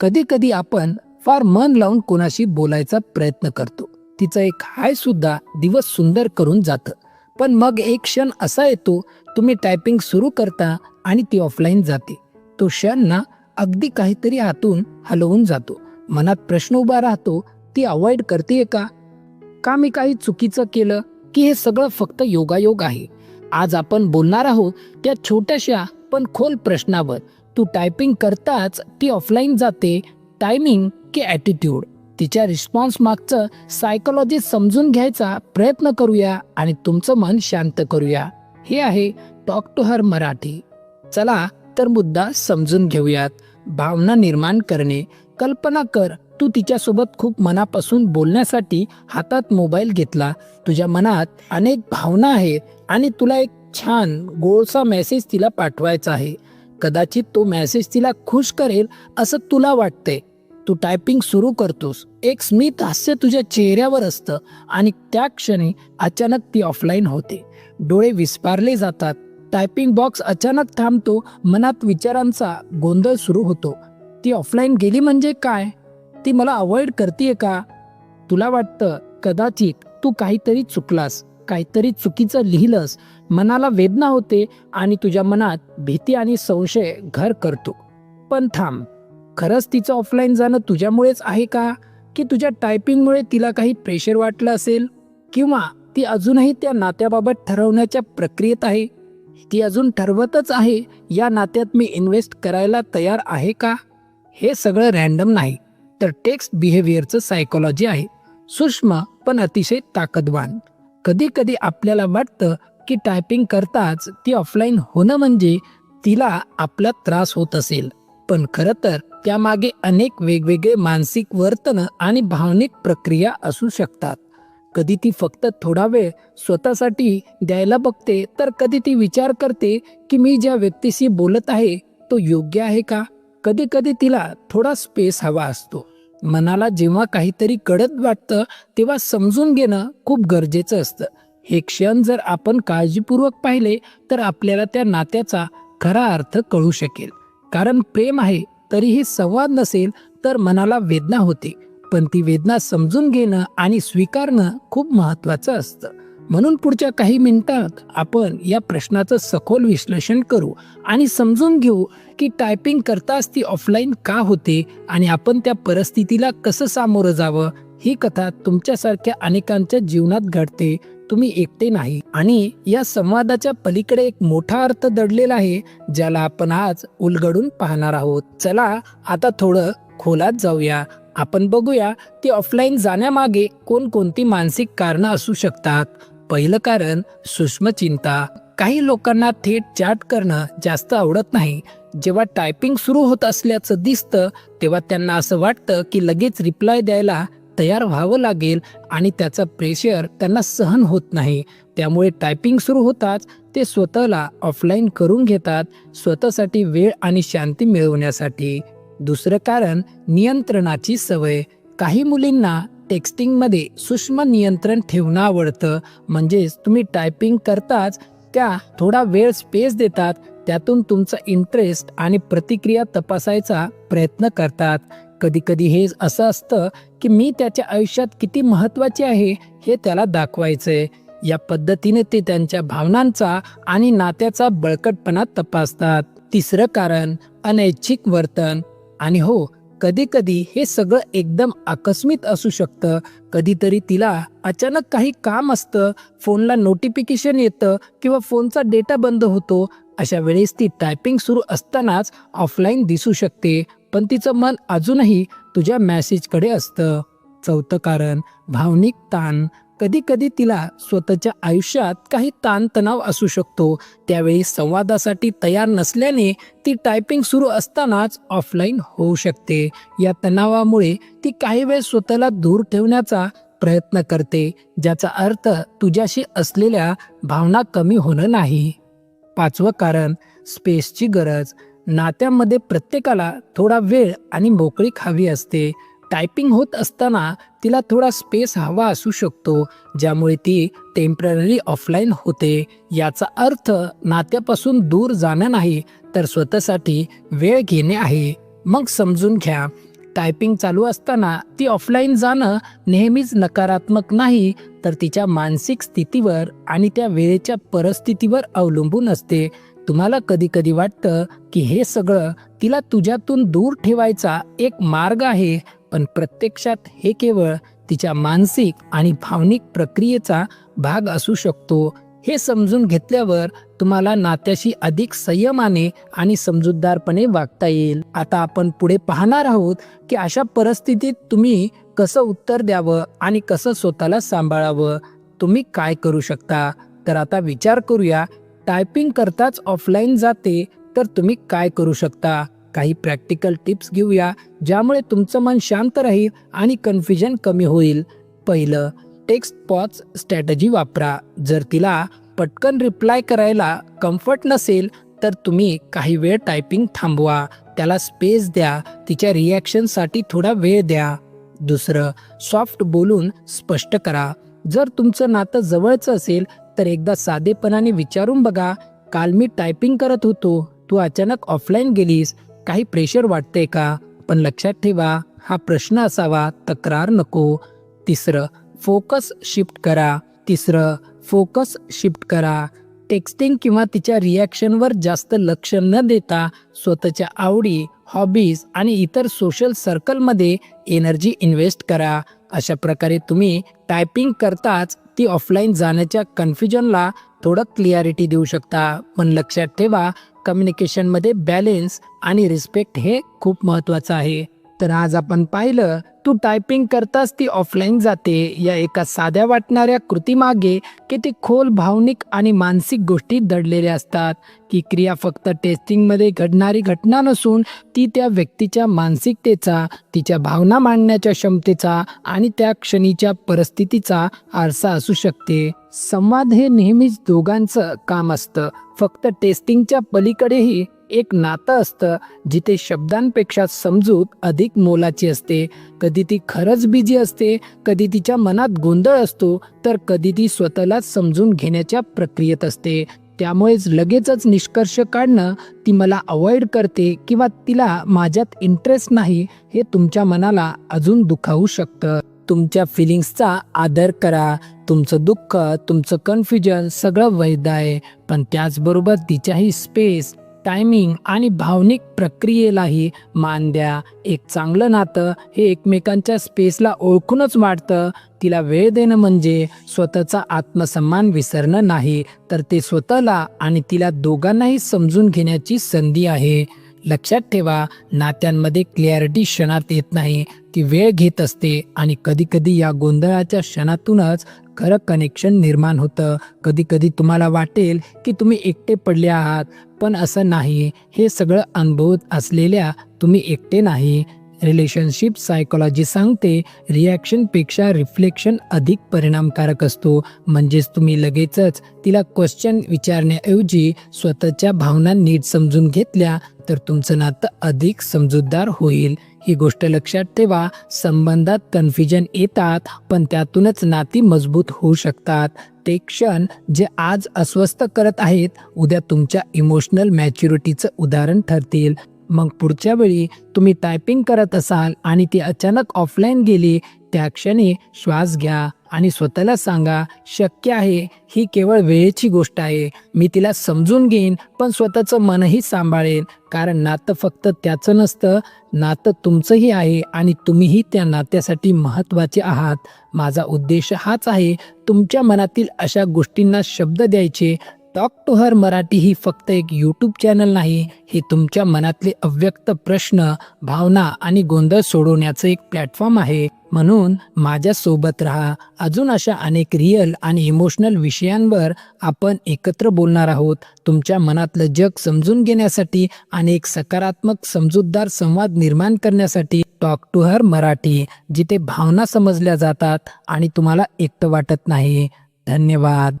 कधी कधी आपण फार मन लावून कोणाशी बोलायचा प्रयत्न करतो. तिचं एक हाय सुद्धा दिवस सुंदर करून जातं. पण मग एक क्षण असा येतो तुम्ही टायपिंग सुरू करता आणि ती ऑफलाईन जाते. तो क्षण ना अगदी काहीतरी हातून हलवून जातो. मनात प्रश्न उभा राहतो ती अवॉइड करते का? का मी काही चुकीचं केलं? की हे सगळं फक्त योगायोग आहे? आज आपण बोलणार आहोत त्या छोट्याशा पण खोल प्रश्नावर. तू टायपिंग करताच ती ऑफलाईन जाते. टायमिंग की ॲटिट्यूड तिच्या रिस्पॉन्स मागचं सायकोलॉजी समजून घ्यायचा प्रयत्न करूया आणि तुमचं मन शांत करूया. हे आहे टॉक टू हर मराठी. चला तर मुद्दा समजून घेऊयात. भावना निर्माण करणे. कल्पना कर तू तिच्यासोबत खूप मनापासून बोलण्यासाठी हातात मोबाईल घेतला. तुझ्या मनात अनेक भावना आहेत आणि तुला एक छान गोळसा मेसेज तिला पाठवायचा आहे. कदाचित तो मेसेज तिला खुश करेल असं तुला वाटते. तू टायपिंग सुरू करतोस. एक स्मित हास्य तुझ्या चेहऱ्यावर असतं आणि त्या क्षणी अचानक ती ऑफलाईन होते. डोळे विस्पारले जातात. टायपिंग बॉक्स अचानक थांबतो. मनात विचारांचा गोंधळ सुरू होतो. ती ऑफलाईन गेली म्हणजे काय? ती मला अवॉइड करते का? तुला वाटतं कदाचित तू काहीतरी चुकलास. काहीतरी चुकीचं लिहिलंस. मनाला वेदना होते आणि तुझ्या मनात भीती आणि संशय घर करतो. पण थांब. खरंच तिचं ऑफलाईन जाणं तुझ्यामुळेच आहे का? की तुझ्या टायपिंगमुळे तिला काही प्रेशर वाटलं असेल? किंवा ती अजूनही त्या नात्याबाबत ठरवण्याच्या प्रक्रियेत आहे? ती अजून ठरवतच आहे या नात्यात मी इन्व्हेस्ट करायला तयार आहे का? हे सगळं रॅन्डम नाही तर टेक्स्ट बिहेवियरचं सायकोलॉजी आहे. सूक्ष्म पण अतिशय ताकदवान. कधी कधी आपल्याला वाटतं की टायपिंग करताच ती ऑफलाईन होणं म्हणजे तिला आपला त्रास होत असेल. पण खरं तर त्यामागे अनेक वेगवेगळे मानसिक वर्तन आणि भावनिक प्रक्रिया असू शकतात. कधी ती फक्त थोडा वेळ स्वतःसाठी द्यायला बघते तर कधी ती विचार करते की मी ज्या व्यक्तीशी बोलत आहे तो योग्य आहे का? कधी कधी तिला थोडा स्पेस हवा असतो. मनाला जेव्हा काहीतरी कळत वाटतं तेव्हा समजून घेणं खूप गरजेचं असतं. हे क्षण जर आपण काळजीपूर्वक पाहिले तर आपल्याला त्या नात्याचा खरा अर्थ कळू शकेल. कारण प्रेम आहे तरीही संवाद नसेल तर मनाला वेदना होते. पण ती वेदना समजून घेणं आणि स्वीकारणं खूप महत्त्वाचं असतं. म्हणून पुढच्या काही मिनिटात आपण या प्रश्नाचं सखोल विश्लेषण करू आणि समजून घेऊ की टायपिंग करताच ती ऑफलाईन का होते आणि आपण त्या परिस्थितीला कसं सामोरं जावं? ही कथा तुमच्यासारख्या अनेकांच्या जीवनात घडते. तुम्ही एकटे नाही. आणि या संवादाच्या पलीकडे एक मोठा अर्थ दडलेला आहे ज्याला आपण आज उलगडून पाहणार आहोत. चला आता थोडं खोलात जाऊया. आपण बघूया ती ऑफलाईन जाण्यामागे कोणकोणती मानसिक कारणं असू शकतात. पहिलं कारण सूक्ष्मचिंता काही लोकांना थेट चॅट करणं जास्त आवडत नाही. जेव्हा टायपिंग सुरू होत असल्याचं दिसतं तेव्हा त्यांना असं वाटतं की लगेच रिप्लाय द्यायला तयार व्हावं लागेल आणि त्याचा प्रेशर त्यांना सहन होत नाही. त्यामुळे टायपिंग सुरू होताच ते स्वतःला ऑफलाईन करून घेतात स्वतःसाठी वेळ आणि शांती मिळवण्यासाठी. दुसरं कारण नियंत्रणाची सवय. काही मुलींना टेक्स्टिंगमध्ये सूक्ष्म नियंत्रण ठेवणं आवडतं. म्हणजेच तुम्ही टायपिंग करताच त्या थोडा वेळ स्पेस देतात. त्यातून तुमचा इंटरेस्ट आणि प्रतिक्रिया तपासायचा प्रयत्न करतात. कधीकधी हे असं असतं की मी त्याच्या आयुष्यात किती महत्त्वाचे आहे हे त्याला दाखवायचं आहे या पद्धतीने ते त्यांच्या भावनांचा आणि नात्याचा बळकटपणा तपासतात. तिसरं कारण अनैच्छिक वर्तन. आणि हो कधी कधी हे सगळं एकदम आकस्मित असू शकतं. कधीतरी तिला अचानक काही काम असतं फोनला नोटिफिकेशन येतं किंवा फोनचा डेटा बंद होतो. अशा वेळेस ती टायपिंग सुरू असतानाच ऑफलाईन दिसू शकते पण तिचं मन अजूनही तुझ्या मॅसेजकडे असतं. चौथं कारण भावनिक ताण. कधी कधी तिला स्वतःच्या आयुष्यात काही ताणतणाव असू शकतो. त्यावेळी संवादासाठी तयार नसल्याने ती टायपिंग सुरू असतानाच ऑफलाईन होऊ शकते. या तणावामुळे ती काही वेळ स्वतःला दूर ठेवण्याचा प्रयत्न करते ज्याचा अर्थ तुझ्याशी असलेल्या भावना कमी होणं नाही. पाचवं कारण स्पेसची गरज. नात्यामध्ये प्रत्येकाला थोडा वेळ आणि मोकळीक हवी असते. टायपिंग होत असताना तिला थोडा स्पेस हवा असू शकतो ज्यामुळे ती टेंपररी ऑफलाईन होते. याचा अर्थ नात्यापासून दूर जाणं नाही तर स्वतःसाठी वेळ घेणे आहे. मग समजून घ्या टायपिंग चालू असताना ती ऑफलाईन जाणं नेहमीच नकारात्मक नाही तर तिच्या मानसिक स्थितीवर आणि त्या वेळेच्या परिस्थितीवर अवलंबून असते. तुम्हाला कधी कधी वाटतं की हे सगळं तिला तुझ्यातून दूर ठेवायचा एक मार्ग आहे पण प्रत्यक्षात हे केवळ तिच्या मानसिक आणि भावनिक प्रक्रियेचा भाग असू शकतो. हे समजून घेतल्यावर तुम्हाला नात्याशी अधिक संयमाने आणि समजूतदारपणे वागता येईल. आता आपण पुढे पाहणार आहोत की अशा परिस्थितीत तुम्ही कसं उत्तर द्यावं आणि कसं स्वतःला सांभाळावं. तुम्ही काय करू शकता? तर आता विचार करूया. टायपिंग करताच ऑफलाईन जाते तर तुम्ही काय करू शकता? काही प्रॅक्टिकल टिप्स घेऊया ज्यामुळे तुमचं मन शांत राहील आणि कन्फ्युजन कमी होईल. पहिलं टेक्स्ट पॉच स्ट्रॅटजी वापरा. जर तिला पटकन रिप्लाय करायला कम्फर्ट नसेल तर तुम्ही काही वेळ टायपिंग थांबवा. त्याला स्पेस द्या. तिच्या रिॲक्शनसाठी थोडा वेळ द्या. दुसरं सॉफ्ट बोलून स्पष्ट करा. जर तुमचं नातं जवळचं असेल तर एकदा साधेपणाने विचारून बघा. काल मी टायपिंग करत होतो. तू अचानक ऑफलाईन गेलीस. काही प्रेशर वाटते का? पण लक्षात ठेवा हा प्रश्न असावा तक्रार नको. तिसरं फोकस शिफ्ट करा. तिसरं फोकस शिफ्ट करा. टेक्स्टिंग किंवा तिच्या रिॲक्शनवर जास्त लक्ष न देता स्वतःच्या आवडी हॉबीज आणि इतर सोशल सर्कलमध्ये एनर्जी इन्व्हेस्ट करा. अशा प्रकारे तुम्ही टायपिंग करताच ती ऑफलाईन जाण्याच्या कन्फ्युजनला थोडं क्लिअरिटी देऊ शकता. पण लक्षात ठेवा कम्युनिकेशनमध्ये बॅलेन्स आणि रिस्पेक्ट हे खूप महत्त्वाचं आहे. तर आज आपण पाहिलं तू टायपिंग करताच ती ऑफलाईन जाते. या एका साध्या वाटणाऱ्या कृतीमागे किती खोल भावनिक आणि मानसिक गोष्टी दडलेल्या असतात. की क्रिया फक्त टेस्टिंगमध्ये घडणारी घटना नसून ती त्या व्यक्तीच्या मानसिकतेचा तिच्या भावना मांडण्याच्या क्षमतेचा आणि त्या क्षणीच्या परिस्थितीचा आरसा असू शकते. संवाद हे नेहमीच दोघांचं काम असतं. फक्त टेस्टिंगच्या पलीकडेही एक नातं असतं जिथे शब्दांपेक्षा समजूत अधिक मोलाची असते. कधी ती खरंच बिझी असते कधी तिच्या मनात गोंधळ असतो तर कधी ती स्वतःलाच समजून घेण्याच्या प्रक्रियेत असते. त्यामुळेच लगेचच निष्कर्ष काढणं ती मला अवॉइड करते किंवा तिला माझ्यात इंटरेस्ट नाही हे तुमच्या मनाला अजून दुखावू शकतं. तुमच्या फिलिंग्सचा आदर करा. तुमचं दुःख तुमचं कन्फ्युजन सगळं वैध आहे. पण त्याचबरोबर तिच्याही स्पेस टायमिंग आणि भावनिक प्रक्रियेलाही मान द्या. एक चांगलं नातं हे एकमेकांच्या स्पेसला ओळखूनच वाटतं तिला वेळ देणं म्हणजे स्वतःचा आत्मसन्मान विसरणं नाही तर ते स्वतःला आणि तिला दोघांनाही समजून घेण्याची संधी आहे. लक्षात ठेवा नात्यांमध्ये क्लॅरिटी क्षणात येत नाही. ती वेळ घेत असते आणि कधीकधी या गोंधळाच्या क्षणातूनच खरं कनेक्शन निर्माण होतं. कधी कधी तुम्हाला वाटेल की तुम्ही एकटे पडले आहात पण असं नाही. हे सगळं अनुभवत असलेल्या तुम्ही एकटे नाही. रिलेशनशिप सायकोलॉजी सांगते रिॲक्शनपेक्षा रिफ्लेक्शन अधिक परिणामकारक असतो. म्हणजेच तुम्ही लगेचच तिला क्वेश्चन विचारण्याऐवजी स्वतःच्या भावना नीट समजून घेतल्या तर तुमचं नातं अधिक समजूतदार होईल. ही गोष्ट लक्षात ठेवा. संबंधात कन्फ्युजन येतात पण त्यातूनच नाती मजबूत होऊ शकतात. ते क्षण जे आज अस्वस्थ करत आहेत उद्या तुमच्या इमोशनल मॅच्युरिटीचं उदाहरण ठरतील. मग पुढच्या वेळी तुम्ही टायपिंग करत असाल आणि ती अचानक ऑफलाईन गेली त्या क्षणी श्वास घ्या आणि स्वतःला सांगा शक्य आहे ही केवळ वेळेची गोष्ट आहे. मी तिला समजून घेईन पण स्वतःचं मनही सांभाळेन. कारण नातं फक्त त्याचं नसतं. नातं तुमचंही आहे आणि तुम्हीही त्या नात्यासाठी महत्त्वाचे आहात. माझा उद्देश हाच आहे तुमच्या मनातील अशा गोष्टींना शब्द द्यायचे टॉक टू हर मराठी ही फक्त एक यूट्यूब चॅनल नाही हे तुमच्या मनातले अव्यक्त प्रश्न भावना आणि गोंधळ सोडवण्याचं एक प्लॅटफॉर्म आहे. म्हणून माझ्यासोबत राहा. अजून अशा अनेक रिअल आणि इमोशनल विषयांवर आपण एकत्र बोलणार आहोत. तुमच्या मनातलं जग समजून घेण्यासाठी आणि एक सकारात्मक समजूतदार संवाद निर्माण करण्यासाठी टॉक टू हर मराठी जिथे भावना समजल्या जातात आणि तुम्हाला एकटं वाटत नाही. धन्यवाद.